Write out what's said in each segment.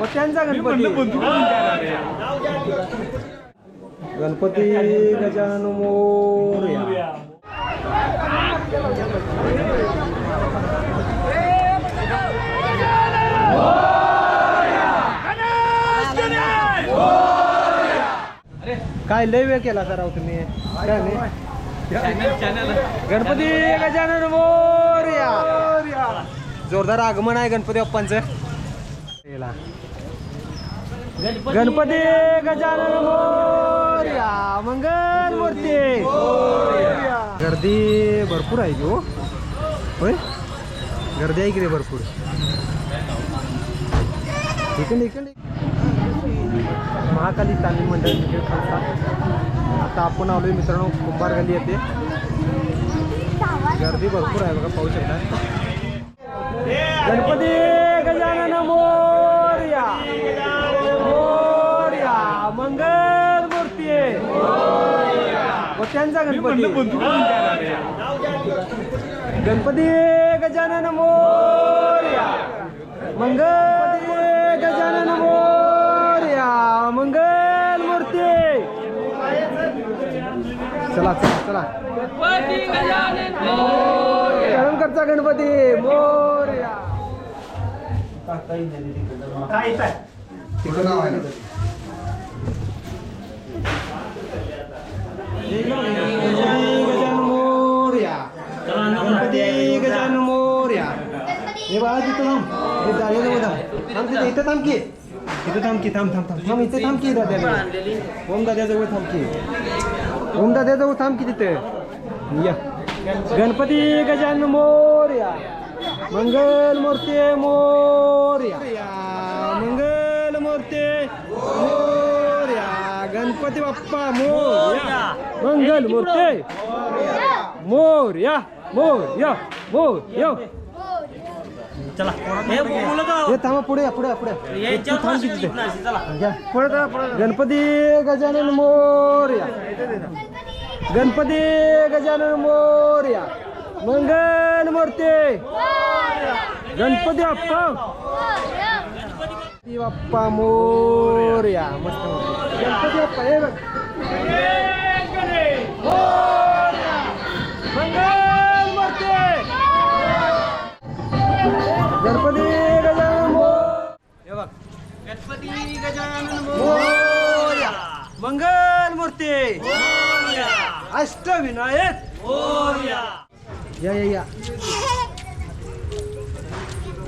व त्यांचा गणपती. गणपती गजानन मोरया काय लय वेळ केला सराव तुम्ही? काय नाही? गणपती गजानन मोरया जोरदार आगमन आहे गणपती बाप्पांचं. गणपती गजानन मोरया मंगल मूर्ती गर्दी भरपूर आहे की हो? होय? गर्दी आहे की रे भरपूर? इकडे इकडे महाकाली तालीम मंडळ संस्था आता आपण आलोय मित्रांनो कुंभार गल्ली येते गर्दी भरपूर आहे बघा पाहू शकता. गणपती त्यांचा गणपती. गणपती गजानन मोरया. मंगल गजानन मोरया. मंगल मूर्ती. चला चला चला. करमकरचा गणपती मोरया. तिकडं नाव आहे. मोरया गणपती गजानन मोरया हे बाळा तिथं थांब थांब थांब इथं थांब की इथं थांब की थांब थांब थांब थांब इथे थांब की दाद्या ओम दाद्याजवळ थांब की ओम दाद्याजवळ थांब की तिथे या गणपती गजान मोर्या मंगल मूर्ती मोरया मंगल मूर्ती मोरया गणपती बाप्पा मोरया मंगल मूर्ती. मोरया मोरया मोरया हे थांबा पुढे या पुढे या, पुढे या. तू थांब की तिथे. घ्या. गणपती गजानन मोरया गणपती गजानन मोरया मंगल मूर्ती. गणपती बाप्पा. गणपती बाप्पा मोरया मस्त मूर्ती. गणपती बाप्पा हे बघ मोरया. मंगल मूर्ती गणपती गजानन मोर हे बघ गणपती गजानन मोरया मंगल मूर्ती अष्टविनायक या या या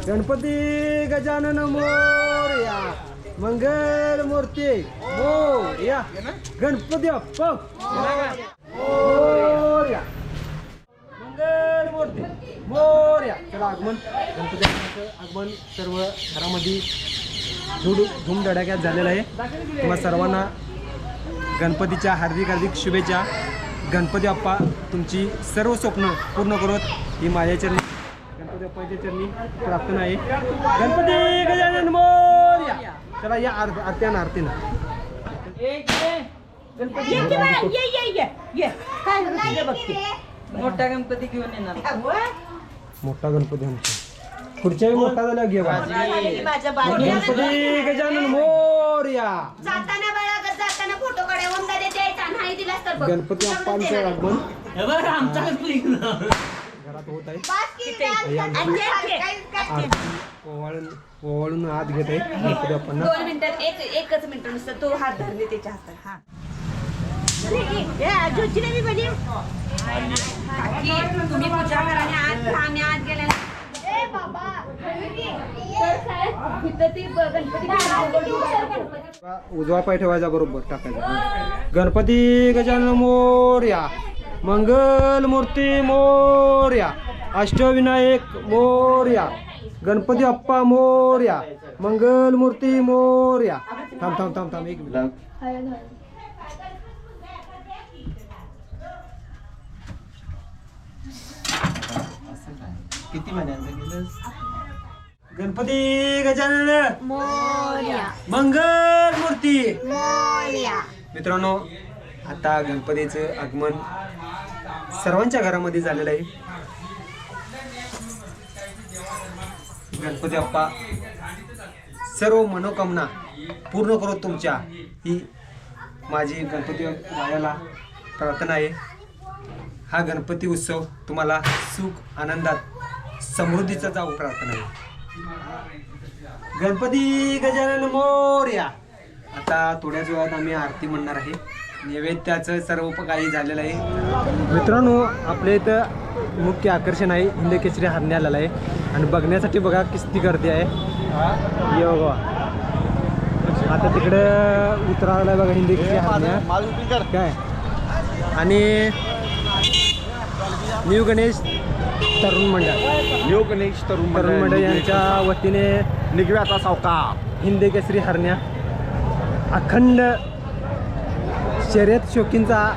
गणपती गजानन मोरया मंगल मूर्ती हो, या. गणपती बाप्पा. हो, मोरया मंगल मूर्ती मोरया हो, चला आगमन. गणपती आगमन सर्व घरामध्ये धूड धूमधडाक्यात झालेलं आहे. तुम्हा सर्वांना गणपतीच्या हार्दिक हार्दिक शुभेच्छा. गणपती बाप्पा तुमची सर्व स्वप्न पूर्ण करत ही माझ्या चरणी गणपती बाप्पाच्या चरणी प्रार्थना आहे. गणपती गजानन मोर! चला या आरती आरती आणा आरती ना ये की बाळा, ये ये ये ये. काय झालं तुझ्या बघते मोठा गणपती घेऊन येणार. मोठा गणपती आमचा. पुढच्या वेळी मोठा झाला घे बा. माझ्या बाजूला गणपती गजानन मोरया. जाताना बाळा जाताना फोटो काढा ओमदा द्यायचा नाही दिलास तर बघ. गणपती बाप्पांचं आगमन. आमचा घरात होत आहे. ओवाळून आत घेत आहे दोन मिनिटात एक एकच मिनिट नुसतं तो हात धरले त्याच्या हातात. हा. तुम्ही पूजा करा. आणि आम्ही आत गेल्या उजवा पाय ठेवायचा बरोबर टाकायचा. गणपती गजानन मोरया मंगल मूर्ती मोरया अष्टविनायक मोरया. गणपती अप्पा मोरया मंगल मूर्ती मोरया. थांब थांब थांब थांब एक मिनिट. किती महिन्यांचं गेलं गणपती गजानन. मोर्या. मंगल मूर्ती. मोर्या. मित्रांनो आता गणपतीचं आगमन सर्वांच्या घरामध्ये झालेलं आहे. गणपती बाप्पा सर्व मनोकामना पूर्ण करो तुमच्या ही माझी गणपती रायाला प्रार्थना आहे. हा गणपती उत्सव तुम्हाला सुख आनंदात समृद्धीचा जाऊ प्रार्थना आहे. गणपती गजानन मोर्या. आता थोड्याच वेळात आम्ही आरती म्हणणार आहे. नैवेद्याचं सर्व काही झालेलं आहे. मित्रांनो आपल्या इथं मुख्य आकर्षण आहे. हिंद केसरी हरणे आलेला आहे. आणि बघण्यासाठी बघा किस्ती गर्दी आहे. ये बघा. आता तिकडं उतरायला बघा हिंदी केसरी हरण्या. काय? आणि न्यू गणेश तरुण मंडळ. न्यू गणेश तरुण तरुण मंडळ यांच्या वतीने निघव्याचा सावका. हिंदी केसरी हरण्या. अखंड शर्यत शौकींचा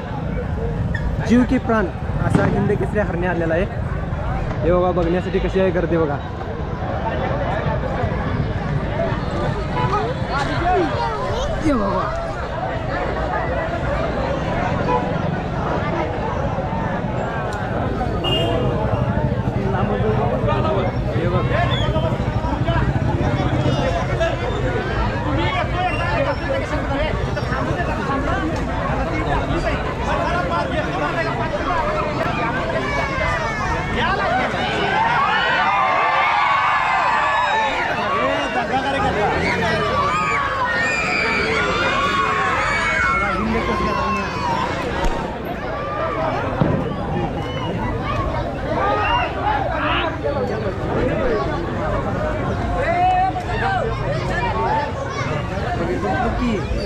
जीव की प्राण असा हिंदी केसरी हरणे आलेला आहे. हे बघा बघण्यासाठी कशी आहे गर्दी बघा. हे কি